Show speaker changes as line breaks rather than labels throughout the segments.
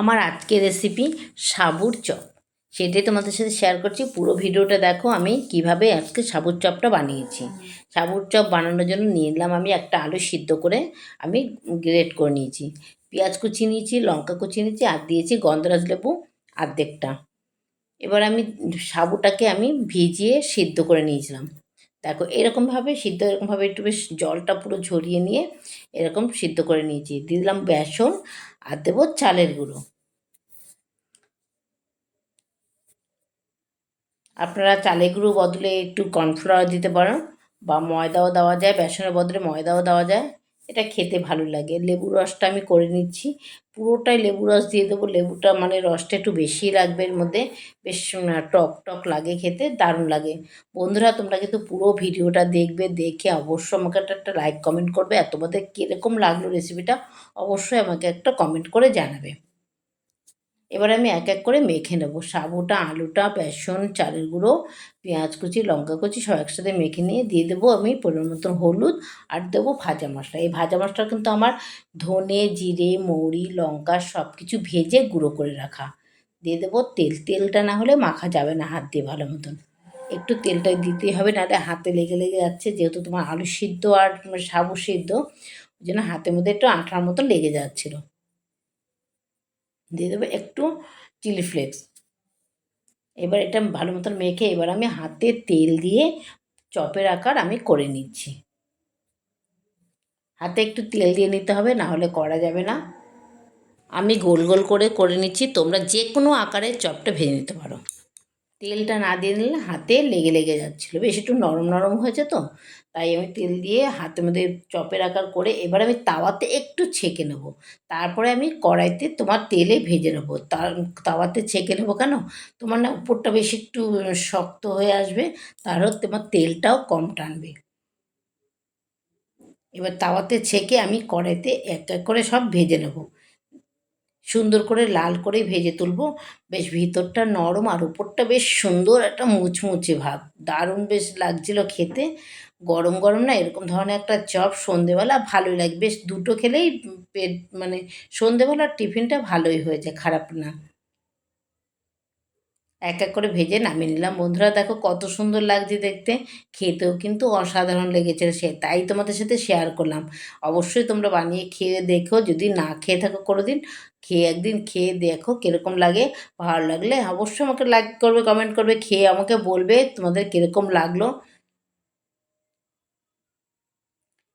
আমার আজকের রেসিপি সাবুর চপ। সেটাই তোমাদের সাথে শেয়ার করছি। পুরো ভিডিওটা দেখো আমি কীভাবে আজকে সাবুর চপটা বানিয়েছি। সাবুর চপ বানানোর জন্য নিয়ে নিলাম আমি একটা আলু সিদ্ধ করে আমি গ্রেট করে নিয়েছি। পেঁয়াজ কুচি নিয়েছি, লঙ্কা কুচি নিয়েছি, আর দিয়েছি গন্ধরাজ লেবু আর্ধেকটা। এবার আমি সাবুটাকে আমি ভিজিয়ে সিদ্ধ করে নিয়েছিলাম। দেখো, এরকমভাবে সিদ্ধ, এরকমভাবে একটু বেশ জলটা পুরো ঝরিয়ে নিয়ে এরকম সিদ্ধ করে নিয়েছি। দিয়ে দিলাম বেসন আর দেবো চালের গুঁড়ো। আপনারা চালের গুঁড়ো বদলে একটু কর্নফ্লাওয়ার দিতে পারেন বা ময়দাও দেওয়া যায়, বেসনের বদলে ময়দাও দেওয়া যায়। এটা খেতে ভালো লাগে। লেবু রসটা আমি করে নিচ্ছি। পুরোটাই লেবু রস দিয়ে দেবো। লেবুটা মানে রসটা একটু বেশি লাগবে এর মধ্যে। বেশ টক টক লাগে খেতে, দারুণ লাগে। বন্ধুরা, তোমরা কিন্তু পুরো ভিডিওটা দেখবে, দেখে অবশ্যই আমাকে একটা একটা লাইক কমেন্ট করবে। আর তোমাদের কীরকম লাগল রেসিপিটা অবশ্যই আমাকে একটা কমেন্ট করে জানাবে। এবার আমি এক এক করে মেখে নেব। সাবুটা, আলুটা, বেসন, চালের গুঁড়ো, পেঁয়াজ কুচি, লঙ্কা কুচি সব একসাথে মেখে নিয়ে দিয়ে দেবো আমি পরিমাণ মতন হলুদ আর দেবো ভাজা মশলা। এই ভাজা মশলা কিন্তু আমার ধনে, জিরে, মৌরি, লঙ্কা সব কিছু ভেজে গুঁড়ো করে রাখা। দিয়ে দেবো তেল। তেলটা না হলে মাখা যাবে না হাত দিয়ে ভালো মতন। একটু তেলটা দিতেই হবে, নাহলে হাতে লেগে লেগে যাচ্ছে। যেহেতু তোমার আলু সিদ্ধ আর সাবু সিদ্ধ, ওই জন্য হাতের মধ্যে একটু আঠার মতো লেগে যাচ্ছিল। দিয়ে দেবো একটু চিলি ফ্লেক্স এবার এটা ভালো মতন মেখে এবার আমি হাতে তেল দিয়ে চপের আকার আমি করে নিচ্ছি। হাতে একটু তেল দিয়ে নিতে হবে না হলে করা যাবে না। আমি গোল গোল করে করে নিচ্ছি, তোমরা যে কোনো আকারের চপটা ভেজে নিতে পারো। তেলটা না দিয়ে নিলে হাতে লেগে লেগে যাচ্ছিল। বেশ একটু নরম নরম হয়েছে তো, তাই আমি তেল দিয়ে হাতের মধ্যে চপের আকার করে এবার আমি তাওয়াতে একটু ছেঁকে নেব। তারপরে আমি কড়াইতে তোমার তেলে ভেজে নেব। তার, তাওয়াতে ছেঁকে নেব কেন? তোমার না উপরটা বেশি একটু শক্ত হয়ে আসবে, তারও তোমার তেলটাও কম টানবে। এবার তাওয়াতে ছেঁকে আমি কড়াইতে এক এক করে সব ভেজে নেব। সুন্দর করে লাল করে ভেজে তুলব। বেশ ভিতরটা নরম আর উপরটা বেশ সুন্দর একটা মুচমুচে ভাব। দারুণ বেশ লাগছিল খেতে। গরম গরম না এরকম ধরনের একটা চপ সন্ধেবেলা ভালোই লাগে। বেশ দুটো খেলেই পেট মানে সন্ধেবেলার টিফিনটা ভালোই হয়েছে, খারাপ না। এক এক করে ভেজে নামিয়ে নিলাম। বন্ধুরা, দেখো কত সুন্দর লাগছে দেখতে। খেতেও কিন্তু অসাধারণ লেগেছে সে, তাই তোমাদের সাথে শেয়ার করলাম। অবশ্যই তোমরা বানিয়ে খেয়ে দেখো, যদি না খেয়ে থাকো কোনো দিন খেয়ে একদিন খেয়ে দেখো কীরকম লাগে। ভালো লাগলে অবশ্যই আমাকে লাইক করবে কমেন্ট করবে, খেয়ে আমাকে বলবে তোমাদের কীরকম লাগল।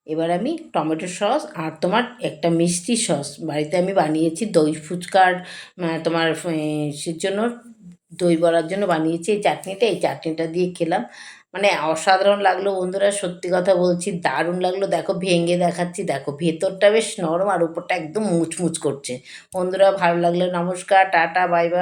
এবার আমি টমেটো সস আর তোমার একটা মিষ্টি সস। বাড়িতে আমি বানিয়েছি দই ফুচকার তোমার সে জন্য দই বড়ার জন্য বানিয়েছি, এই চাটনিটা এই চাটনিটা দিয়ে খেলাম। মানে অসাধারণ লাগল বন্ধুরা, সত্যি কথা বলছি, দারুণ লাগল। দেখো ভেঙে দেখাচ্ছি, দেখো ভেতরটা বেশ নরম আর উপরটা একদম মুচমুচ করছে। বন্ধুরা ভালো লাগলে, নমস্কার, টাটা, বাই বাই।